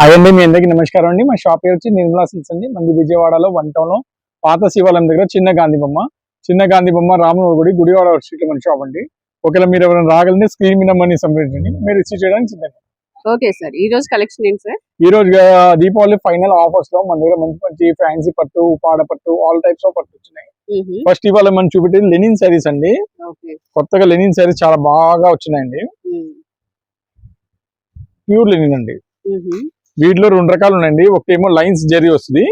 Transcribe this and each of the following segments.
Hi అండి మీ అందరికీ నమస్కారం అండి. మా షాప్ పేరు వచ్చి నిర్మలా సిల్స్ అండి. మంది విజయవాడలో వన్ టౌన్లో పాత శివాలయం దగ్గర చిన్న గాంధీ బొమ్మ. చిన్న గాంధీ బొమ్మ రాముల గుడి గుడివాడ స్ట్రీట్ మన షాప్ అండి. ఒకవేళ మీరు ఎవరైనా రాగలంటే స్క్రీన్ మీద మనీ సంప్రదించండి మీరు రిసీవ్ చేయడానికి సిద్ధంగా ఓకే సార్. ఈ రోజు కలెక్షన్ ఏంటి సార్? ఈ రోజు దీపావళి ఫైనల్ ఆఫర్స్లో మన దగ్గర మంచి మంచి ఫ్యాన్సీ పట్టు ఉపాడ పట్టు ఆల్ టైప్స్ ఆఫ్ పట్టు వచ్చినాయి. ఫస్ట్ ఇవాళ మనం చూపెట్టేది లెనిన్ శారీస్ అండి. కొత్తగా లెనిన్ శారీస్ చాలా బాగా వచ్చినాయండి. ప్యూర్ లెనిన్ అండి. వీటిలో రెండు రకాలు ఉన్నాయండి. ఒకటేమో లైన్స్ జరీ వస్తుంది.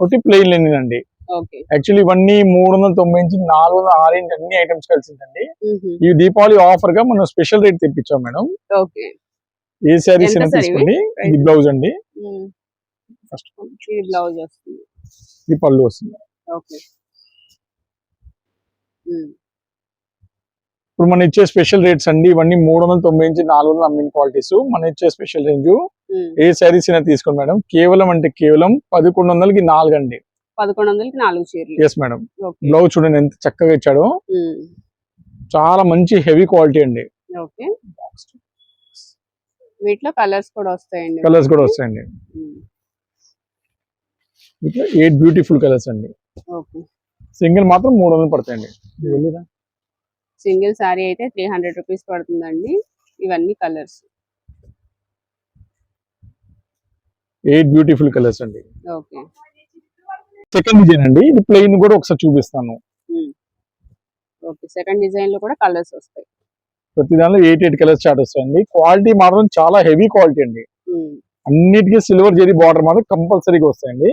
ఒకటి ప్లెయిన్ లెనిన్ అండి. యాక్చువల్లీ ఇవన్నీ మూడు వందల తొంభై నుంచి నాలుగు వందల ఆరు ఇంచ్ అన్ని ఐటమ్స్ కలిసిందండి. ఈ దీపావళి ఆఫర్గా మనం స్పెషల్ రేట్ తెప్పించాం మేడం. ఏ శారీస్ ఎంత అయినా? తీసుకోండి. ఇది? బ్లౌజ్ అండి. ఫస్ట్ బ్లౌజ్ వస్తుంది. ఇది పళ్ళు వస్తుంది. ఇప్పుడు మనం ఇచ్చే స్పెషల్ రేట్స్ అండి. ఇవన్నీ మూడు వందల తొంభై నుంచి నాలుగు వందల అమ్మిన క్వాలిటీస్ మనం ఇచ్చే స్పెషల్ రేంజ్ ఏ శారీస్ అయినా తీసుకోండి మేడం. కేవలం అంటే కేవలం పదకొండు వందలకి నాలుగు అండి పదకొండు వందలకి నాలుగు చీరలు. Yes madam. బ్లౌజ్ చూడండి ఎంత చక్కగా ఇచ్చాడో. చాలా మంచి హెవీ క్వాలిటీ అండి. ఓకే. వీటిలో కలర్స్ కూడా వస్తాయండి. కలర్స్ కూడా వస్తాయండి. ఇట్లా ఎయిట్ బ్యూటిఫుల్ కలర్స్ అండి. ఓకే. సింగిల్ మాత్రం మూడు వందలు పడతాయండి? సింగిల్ సారీ అయితే త్రీ హండ్రెడ్ రూపీస్ పడుతుందండి. ఇవన్నీ కలర్స్ ఎయిట్ బ్యూటిఫుల్ కలర్స్ అండి. ఓకే సెకండ్ డిజైన్ అండి. ఇది ప్లెయిన్ కూడా ఒకసారి చూపిస్తాను. ఓకే సెకండ్ డిజైన్లో కూడా కలర్స్ వస్తాయి. ప్రతి దానిలో ఎయిట్ ఎయిట్ కలర్స్ చార్ట్ వస్తాయండి. క్వాలిటీ మాత్రం చాలా హెవీ క్వాలిటీ అండి. అన్నిటికీ సిల్వర్ జెరీ బార్డర్ మాత్రం కంపల్సరీగా వస్తాయండి.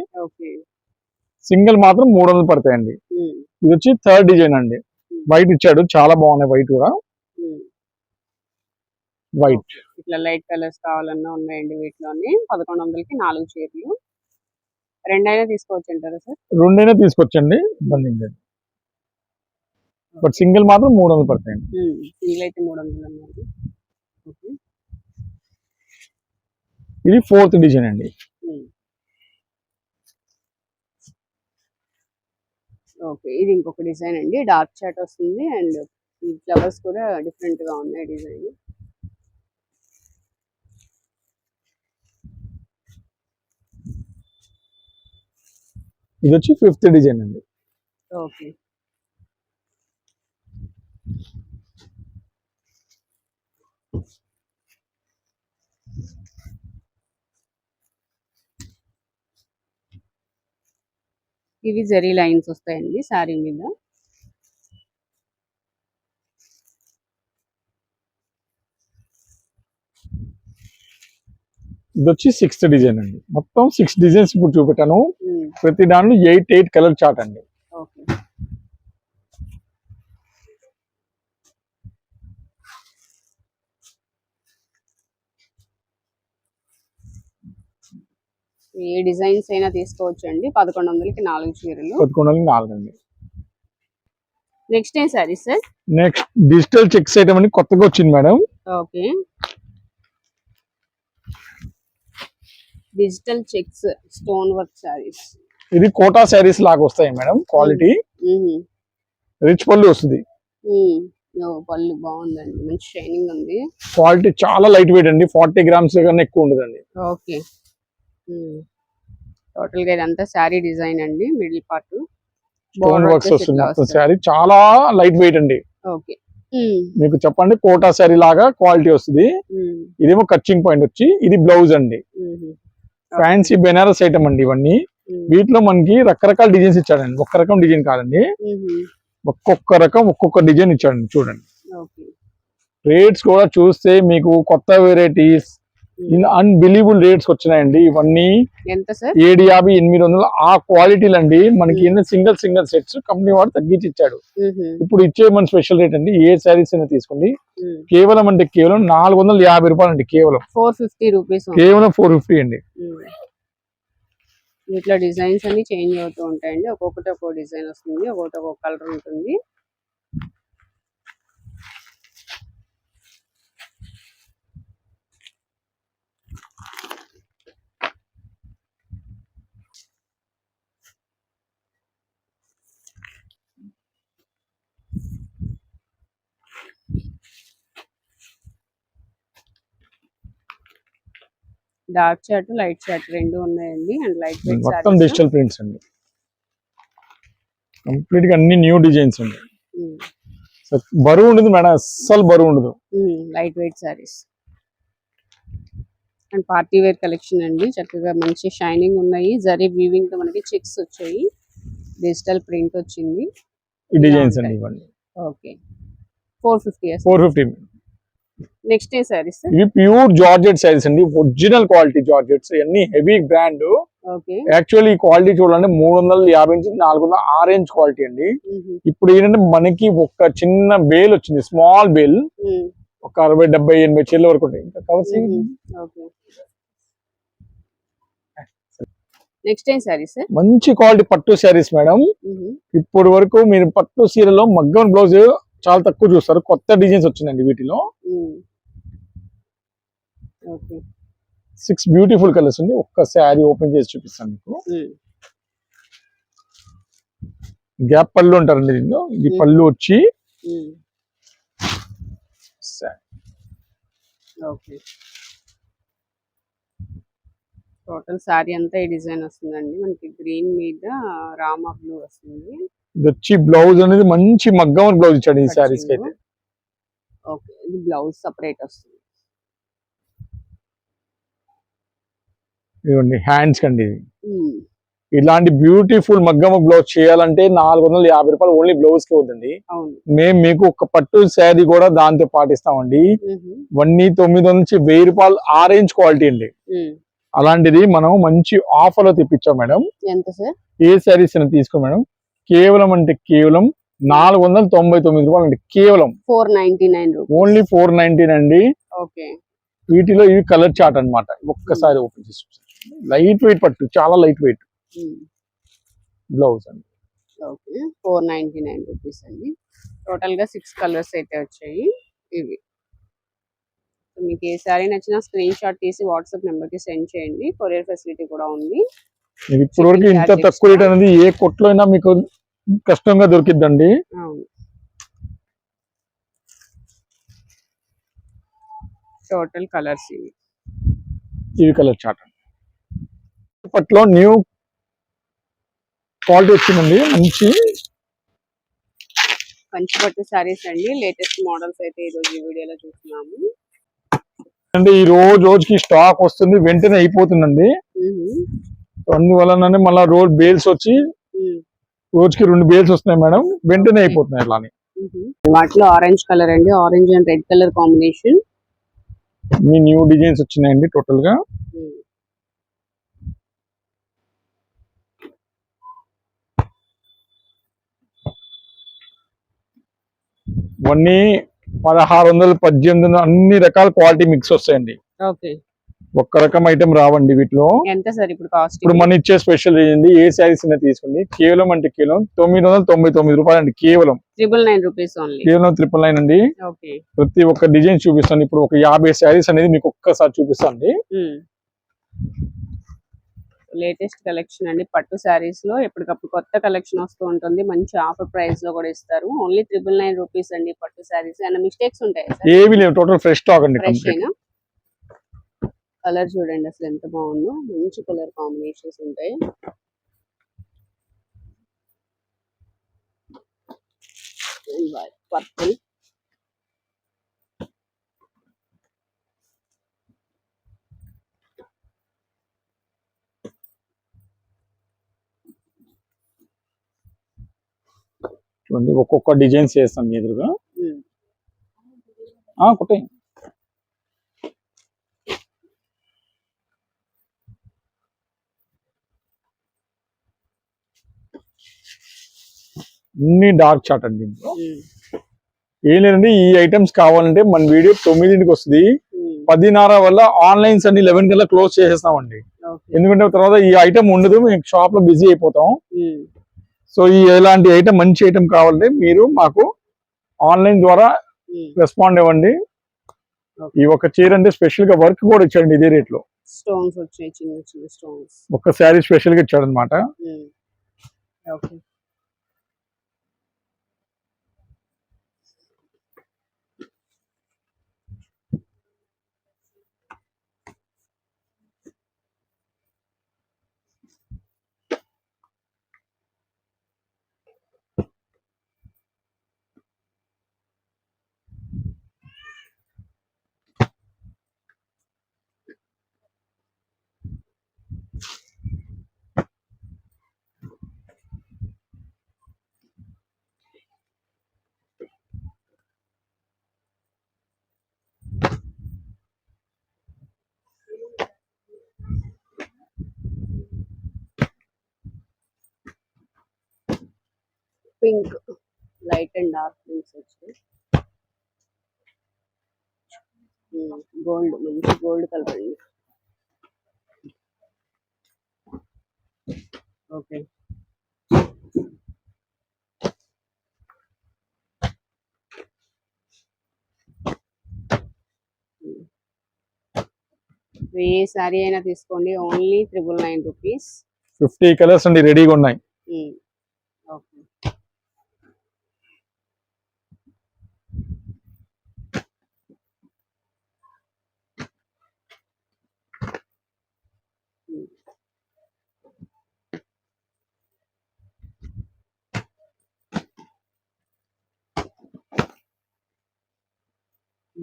సింగిల్ మాత్రం మూడు వందలు పడతాయండి. ఇది వచ్చి థర్డ్ డిజైన్ అండి. వైట్ ఇచ్చాడు. చాలా బాగున్నాయి వైట్ కూడా. వైట్. ఇట్లా లైట్ కలర్స్ కావాలన్నా ఉన్నాయండి వీటిలోని. పదకొండు వందలకి నాలుగు చీరలు. రెండైనా తీసుకోవచ్చు అంటారా సార్? రెండైనా తీసుకొచ్చండి. ఇబ్బంది లేదు. బట్ సింగిల్ మాత్రం మూడు వందలు పడతాయండి. సింగిల్ అయితే మూడు వందలు అన్నారు. ఓకే. ఇది ఫోర్త్ డిజైన్ అండి. ఓకే. ఇది ఇంకొక డిజైన్ అండి. డార్క్ చాట్ వస్తుంది అండ్ ఫ్లవర్స్ కూడా డిఫరెంట్గా ఉన్నాయి డిజైన్. ఇది వచ్చి ఫిఫ్త్ డిజైన్ అండి. ఓకే. ఇవి జరీ లైన్స్ వస్తాయండి సారీ మీద. ఇది వచ్చి సిక్స్త్ డిజైన్ అండి. మొత్తం సిక్స్ డిజైన్స్ ఇప్పుడు చూపెట్టాను. ప్రతి దాంట్లో ఎయిట్ ఎయిట్ కలర్ చార్ట్ అండి. ఏ డిజైన్స్ అయినా తీసుకోవచ్చు అండి పదకొండు వందలకి నాలుగు చీరలు. పదకొండు వందలకి నాలుగు అండి. నెక్స్ట్ ఏం sari sir? Next digital checks item అని కొత్తగా వచ్చింది madam. Okay. Digital checks stone work saris ఇది కోటా శారీస్ లాగా వస్తాయి మేడం క్వాలిటీ. రిచ్ పళ్ళు వస్తుంది. పళ్ళు బాగుందండి మంచి షైనింగ్ ఉంది. క్వాలిటీ చాలా లైట్ వెయిట్ అండి ఫార్టీ గ్రామ్స్ కన్నా ఎక్కువ ఉండదండి. ఓకే. టోటల్గా ఇదంతా శారీ డిజైన్ అండి మిడిల్ పార్ట్. స్టోన్ వర్క్స్ వస్తుంది శారీ చాలా లైట్ వెయిట్ అండి. ఓకే. మీకు చెప్పండి కోటా శారీ లాగా క్వాలిటీ వస్తుంది. ఇదేమో కచ్చింగ్ పాయింట్ వచ్చి ఇది బ్లౌజ్ అండి. ఫ్యాన్సీ బెనారస్ ఐటమ్ అండి ఇవన్నీ. వీటిలో మనకి రకరకాల డిజైన్స్ ఇచ్చాడండి. ఒక్క రకం డిజైన్ కాదండి. ఒక్కొక్క రకం ఒక్కొక్క డిజైన్ ఇచ్చాడండి. చూడండి. రేట్స్ కూడా చూస్తే మీకు కొత్త వెరైటీస్ అన్బిలీవబుల్ రేట్స్ వచ్చినాయండి. ఇవన్నీ ఏడు యాభై ఎనిమిది వందలు. ఆ క్వాలిటీలు అండి మనకి ఎన్ని సింగిల్ సింగిల్ సెట్స్ కంపెనీ వాడు తగ్గించి ఇచ్చాడు ఇప్పుడు ఇచ్చే మన స్పెషల్ రేట్ అండి ఏ శారీస్ అయినా తీసుకోండి. కేవలం అంటే కేవలం నాలుగు వందల యాభై రూపాయలు అండి కేవలం. ఫోర్ ఫిఫ్టీ రూపీస్ కేవలం ఫోర్ ఫిఫ్టీ అండి. వీటిలో డిజైన్స్ అన్ని చేంజ్ అవుతూ ఉంటాయండి. ఒక్కొక్కటి ఒక్కో డిజైన్ వస్తుంది ఒక్కొక్కటి ఒక్కొక్క కలర్ ఉంటుంది. డార్క్ చాట్ లైట్ చాట్ రెండు ఉన్నాయండి. అండ్ లైట్ మొత్తం డిజిటల్ ప్రింట్స్ అండి. కంప్లీట్గా అన్ని న్యూ డిజైన్స్ అండి. బరువు ఉండదు మేడం అస్సలు బరువు ఉండదు. Light weight saris and party wear collection అండి. చక్కగా మంచి షైనింగ్ ఉన్నాయి. జరీ వీవింగ్తో మనకి చెక్స్ వచ్చాయి. డిజిటల్ ప్రింట్ వచ్చింది. ఈ డిజైన్స్ అండి ఇవ్వండి okay. Four fifty four fifty next ఏ సారీస్ ఇవి ప్యూర్ జార్జెట్ సైజ్ అండి. Original quality georgettes. ఇవన్నీ హెవీ బ్రాండ్. యాక్చువల్లీ ఈ క్వాలిటీ చూడాలంటే మూడు వందల యాభై నుంచి నాలుగు వందల ఆరెంజ్ క్వాలిటీ అండి. ఇప్పుడు ఏంటంటే మనకి ఒక చిన్న బేల్ వచ్చింది. Small bale. ఒక అరవై డెబ్బై ఎనభై చీరల వరకు ఉంటాయి. ఇంకా కవర్స్ ఓకే. నెక్స్ట్ ఏం సారీస్ మంచి క్వాలిటీ పట్టు శారీస్ మేడం. ఇప్పుడు వరకు మీరు పట్టు చీరలో మగ్గం బ్లౌజ్ చాలా తక్కువ చూస్తారు. కొత్త డిజైన్స్ వచ్చిందండి వీటిలో. సిక్స్ బ్యూటిఫుల్ కలర్స్ ఉంది ఒక్క శారీ ఓపెన్ చేసి చూపిస్తాను మీకు. గ్యాప్ పళ్ళు ఉంటారండి దీనిలో. ఇది. పళ్ళు వచ్చి ఓకే. టోటల్ సారీ అంతా ఈ డిజైన్ వస్తుందండి. మనకి గ్రీన్ మీద రామా బ్లూ వస్తుంది. ఇది వచ్చి బ్లౌజ్ అనేది మంచి మగ్గం బ్లౌజ్ ఇచ్చాడు ఈ శారీస్ అయితే. ఓకే. ఇది బ్లౌజ్ సపరేట్ వస్తుంది. ఇవ్వండి హ్యాండ్స్ కండి ఇది. ఇలాంటి బ్యూటిఫుల్ మగ్గం బ్లౌజ్ చేయాలంటే నాలుగు వందల యాభై రూపాయలు ఓన్లీ బ్లౌజ్కి అవుతుంది మేము మీకు ఒక పట్టు శారీ కూడా దాంతో పాటిస్తామండి. వన్నీ తొమ్మిది వందల నుంచి వెయ్యి రూపాయలు ఆరెంజ్ క్వాలిటీ అండి. అలాంటిది మనం మంచి ఆఫర్లో తెప్పించాం మేడం. ఏ శారీస్ తీసుకో మేడం. కేవలం అంటే కేవలం నాలుగు వందల తొంభై తొమ్మిది రూపాయలు అండి కేవలం. Four ninety nine only four nineteen అండి. ఓకే. వీటిలో ఇవి కలర్ చార్ట్ అన్నమాట. ఒక్కసారి ఓపెన్ చేసి లైట్ వెయిట్ పట్టు చాలా లైట్ వెయిట్. బ్లౌజ్ అండి. Okay four ninety nine rupees అండి. టోటల్గా సిక్స్ కలర్స్ అయితే వచ్చాయి ఇవి. మీకు ఏ సారీ నచ్చినా స్క్రీన్ షాట్ తీసి వాట్సాప్ నెంబర్కి సెండ్ చేయండి. కొరియర్ ఫెసిలిటీ కూడా ఉంది. ఇది ఇప్పటి వరకు ఇంత తక్కువ రేట్ అనేది ఏ కొట్లో అయినా మీకు కష్టంగా దొరికిద్దండి. టోటల్ కలర్స్ ఇవి. ఇవి కలర్ చార్ట్ అండి. ఇప్పట్లో న్యూ క్వాలిటీ వచ్చిందండి. మంచి. పంచిపట్టు సారీస్ అండి. లేటెస్ట్ మోడల్స్ అయితే ఈ రోజు ఈ వీడియోలో చూస్తున్నాము. అంటే ఈ రోజు రోజుకి స్టాక్ వస్తుంది వెంటనే అయిపోతుందండి. అందువలననే మళ్ళీ రోజు బేల్స్ వచ్చి. రోజుకి రెండు బేల్స్ వస్తున్నాయి మేడం. వెంటనే అయిపోతున్నాయి మ్మ్. వాటిలో ఆరెంజ్ కలర్ అండి. Orange and red colour combination me new designs వచ్చినాయండి టోటల్గా. ఇవన్నీ పదహారు వందలు పద్దెనిమిది వందలు అన్ని రకాల క్వాలిటీ మిక్స్ వస్తాయండి. ఓకే. ఒక్క రకం ఐటమ్ రావండి వీటిలో. ఎంత సార్ ఇప్పుడు కాస్ట్ ఇప్పుడు మన ఇచ్చే స్పెషల్ ఏంటి ఏ శారీస్ అయినా తీసుకోండి? కేవలం అంటే కేవలం తొమ్మిది వందల తొంభై తొమ్మిది రూపాయలు అండి కేవలం ట్రిపుల్ నైన్ రూపీస్ కేవలం ట్రిపుల్ నైన్ అండి. ప్రతి ఒక్క డిజైన్ చూపిస్తాను. ఇప్పుడు ఒక యాభై శారీస్ అనేది మీకు ఒక్కసారి చూపిస్తాను అండి లేటెస్ట్ కలెక్షన్ అండి. పట్టు శారీస్లో ఎప్పటికప్పుడు కొత్త కలెక్షన్ వస్తూ ఉంటుంది. మంచి ఆఫర్ ప్రైస్లో కూడా ఇస్తారు. ఓన్లీ ట్రిపుల్ నైన్ రూపీస్ అండి పట్టు శారీస్. అండ్ మిస్టేక్స్ ఉంటాయి లేవు. టోటల్ ఫ్రెష్ స్టాక్ అండి కలర్ చూడండి అసలు ఎంత బాగుందో. మంచి కలర్ కాంబినేషన్స్ ఉంటాయి. పర్పుల్. చూడండి ఒక్కొక్క డిజైన్స్ చేస్తాం ఎదురుగా. ఆ, కుట్టే అన్ని డార్క్ చాట్ అండి ఏం లేదండి ఈ ఐటమ్స్ కావాలంటే మన వీడియో తొమ్మిదింటికి వస్తుంది. పదిన్నర వల్ల ఆన్లైన్స్ అన్ని లెవెన్ కల్లా క్లోజ్ చేసేస్తామండి. ఎందుకంటే తర్వాత ఈ ఐటమ్ ఉండదు మేము షాప్లో బిజీ అయిపోతాం. సో ఈ ఇలాంటి ఐటమ్ మంచి ఐటమ్ కావాలంటే మీరు మాకు ఆన్లైన్ ద్వారా రెస్పాండ్ ఇవ్వండి. ఈ ఒక చీర అంటే స్పెషల్గా వర్క్ కూడా ఇచ్చాడండి ఇదే రేట్లో స్టోన్స్ వచ్చాయి చిన్న చిన్న స్టోన్స్. ఒక శారీ స్పెషల్గా ఇచ్చాడు అనమాట pink light and dark pinks వచ్చాయి. గోల్డ్ మంచి గోల్డ్ కలర్ అండి. ఓకే. ఏ సారీ అయినా తీసుకోండి. Only triple nine rupees. Fifty colours అండి రెడీగా ఉన్నాయి ఓకే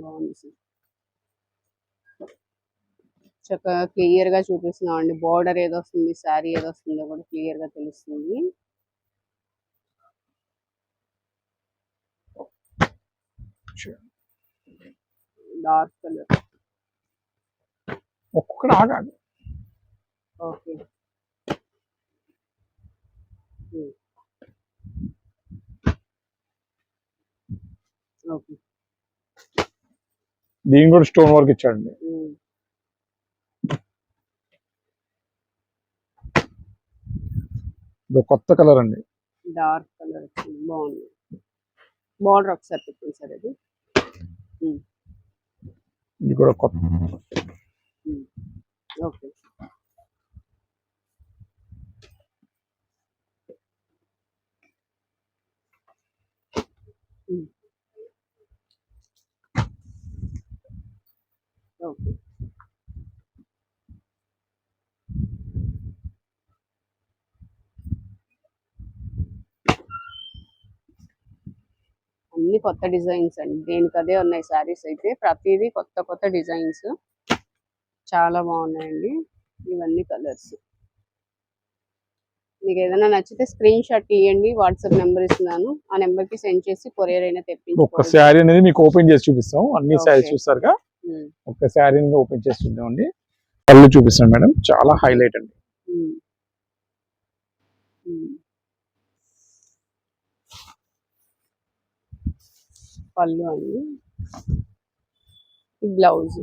బాగుంది సార్. చక్కగా క్లియర్గా చూపిస్తున్నాం అండి బార్డర్ ఏదో వస్తుంది శారీ ఏదో వస్తుందో కూడా క్లియర్గా తెలుస్తుంది. డార్క్ కలర్ ఒక్కొక్కటి ఓకే ఓకే దీని కూడా స్టోన్ వర్క్ ఇచ్చాడండి. ఇది కొత్త కలర్ అండి. డార్క్ కలర్ బాగుంది. బార్డర్ ఒకసారి పెట్టండి సార్ అది. ఇది కూడా కొత్త ఓకే ఓకే అన్ని కొత్త డిజైన్స్ అండి. దేనికి అదే ఉన్నాయి శారీస్ అయితే. ప్రతిదీ కొత్త కొత్త డిజైన్స్. చాలా బాగున్నాయండి. ఇవన్నీ కలర్స్. మీకు ఏదైనా నచ్చితే స్క్రీన్ షాట్ తీయండి. వాట్సాప్ నెంబర్ ఇస్తున్నాను. ఆ నెంబర్కి సెండ్ చేసి కొరియర్ అయినా శారీ అనేది మీకు ఓపెన్ చేసి చూపిస్తాం. అన్ని. శారీస్ చూస్తారుగా ఉమ్, ఒక్క శారీని ఓపెన్ చేసి చూద్దామండి. కళ్ళు చూపిస్తాను మేడం. చాలా హైలైట్ అండి. పళ్ళు అండి బ్లౌజ్.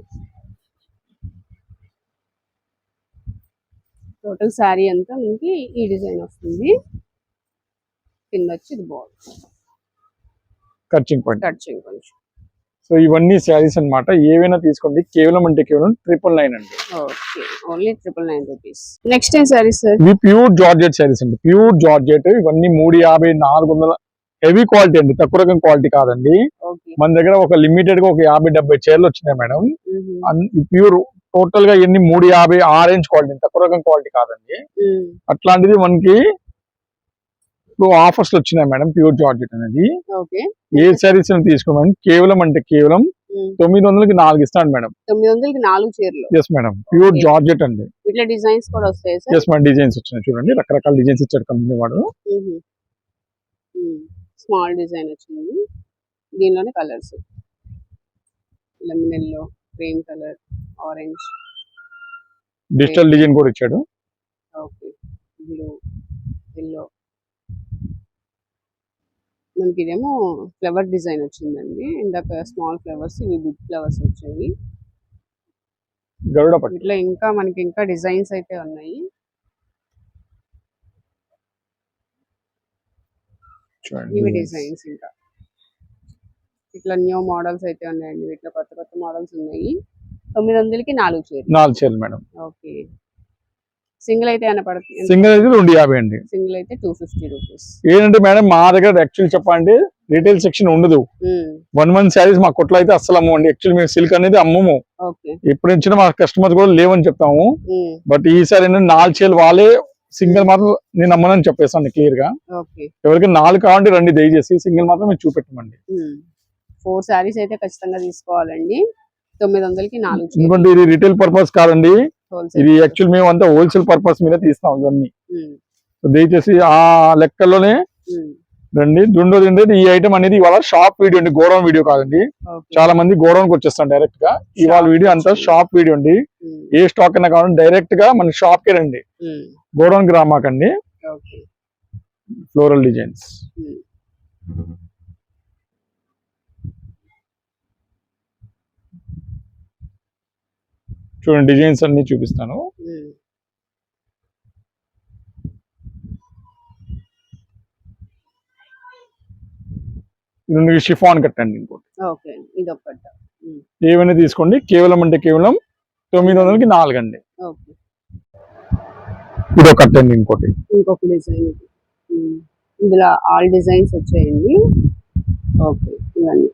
టోటల్ శారీ అంతా మనకి ఈ డిజైన్ వస్తుంది. కింద వచ్చి ఇది బాగుంది ఖర్చింగ్ పాయింట్ టచింగ్ కొంచెం సో ఇవన్నీ శారీస్ అన్నమాట. ఏవైనా తీసుకోండి. కేవలం అంటే కేవలం ట్రిపుల్ నైన్ అండి. Okay. Only triple nine rupees next ఏం శారీ సార్ ఇవి ప్యూర్ జార్జెట్ శారీస్ అండి. ప్యూర్ జార్జెట్ ఇవన్నీ మూడు యాభై నాలుగు వందల హెవీ క్వాలిటీ అండి తక్కువ రకం క్వాలిటీ కాదండి. మన దగ్గర ఒక లిమిటెడ్గా ఒక యాభై డెబ్బై చీరలు వచ్చినాయి మేడం. ప్యూర్ టోటల్గా ఇవన్నీ మూడు యాభై ఆరెంజ్ క్వాలిటీ తక్కువ రకం క్వాలిటీ కాదండి. అట్లాంటిది మనకి ఇప్పుడు ఆఫర్స్ వచ్చినాయి మేడం ప్యూర్ జార్జెట్ అనేది. ఏ శారీస్ తీసుకోమని కేవలం అంటే కేవలం తొమ్మిది వందలకి నాలుగు ఇస్తాను మేడం. తొమ్మిది వందలకి నాలుగు చీరలు. Yes madam pure. జార్జెట్ అండి. ఇట్లా డిజైన్స్ కూడా వస్తాయి సార్? ఎస్ మేడం డిజైన్స్ వచ్చినాయి చూడండి రకరకాల డిజైన్స్ ఇచ్చాడు కంపెనీ వాడు. స్మాల్ డిజైన్ వచ్చింది. దీనిలోనే colours. Lemon yellow cream colour orange. Digital design కూడా ఇచ్చాడు? ఓకే. Blue yellow. మనకి ఇదేమో ఫ్లవర్ డిజైన్ వచ్చిందండి. ఇందాక స్మాల్ ఫ్లవర్స్ ఇవి బిగ్ ఫ్లవర్స్ వచ్చాయి. ఇట్లా ఇంకా మనకి ఇంకా డిజైన్స్ అయితే ఉన్నాయి. ఇవి డిజైన్స్ ఇంకా. ఇట్లా న్యూ మోడల్స్ అయితే ఉన్నాయండి. వీటిలో కొత్త కొత్త మోడల్స్ ఉన్నాయి. తొమ్మిది వందలకి నాలుగు చీరలు. నాలుగు చీరలు మేడం. ఓకే. సింగిల్ అయితే ఏమైనా పడుతుంది సింగిల్ అయితే రెండు యాభై అండి. సింగిల్ అయితే టూ ఫిఫ్టీ రూపీస్ ఏంటంటే మేడం మా దగ్గర యాక్చువల్ చెప్పండి రీటైల్ సెక్షన్ ఉండదు. వన్ వన్ శారీస్ మా కొట్లో అయితే అస్సలు అమ్మవండి యాక్చువల్ మేము సిల్క్ అనేది అమ్మము. ఓకే. ఎప్పుడు ఇచ్చిన మా కస్టమర్స్ కూడా లేవని చెప్తాము. బట్ ఈసారి ఏంటంటే నాలుగు చీరలు వాళ్ళే సింగిల్ మాత్రం నేను అమ్మనని చెప్పేస్తాను క్లియర్గా. ఎవరికి నాలుగు కావాలంటే రండి దయచేసి సింగిల్ మాత్రం మీరు చూపెట్టమండి. ఫోర్ శారీస్ అయితే ఖచ్చితంగా తీసుకోవాలండి. తొమ్మిది వందలకి నాలుగు ఎందుకంటే ఇది రిటైల్ పర్పస్ కాదండి. ఇది యాక్చువల్ మేము అంతా హోల్సేల్ పర్పస్ మీద తీస్తాం ఇవన్నీ. దయచేసి ఆ లెక్కల్లోనే రండి. రెండోది ఏంటంటే ఈ ఐటమ్ అనేది ఇవాళ షాప్ వీడియో అండి. గోడౌన్ వీడియో కాదండి. చాలా మంది గోడౌన్కి వచ్చేస్తాం డైరెక్ట్గా. ఇవాళ వీడియో అంతా. షాప్ వీడియో అండి. ఏ స్టాక్ అయినా కావాలంటే డైరెక్ట్గా మన షాప్కి రండి. గోడౌన్కి రామాకండి. ఫ్లోరల్ డిజైన్స్ చూడండి డిజైన్స్ అన్ని చూపిస్తాను. ఇది షిఫాన్ కట్టండి ఇంకోటి. ఏమైనా తీసుకోండి. కేవలం అంటే కేవలం తొమ్మిది వందలకి నాలుగు అండి ఓకే. ఇది కట్టండి ఇంకోటి. ఇంకొక డిజైన్. ఇందులో ఆల్ డిజైన్స్ వచ్చాయండి. ఓకే ఇవన్నీ.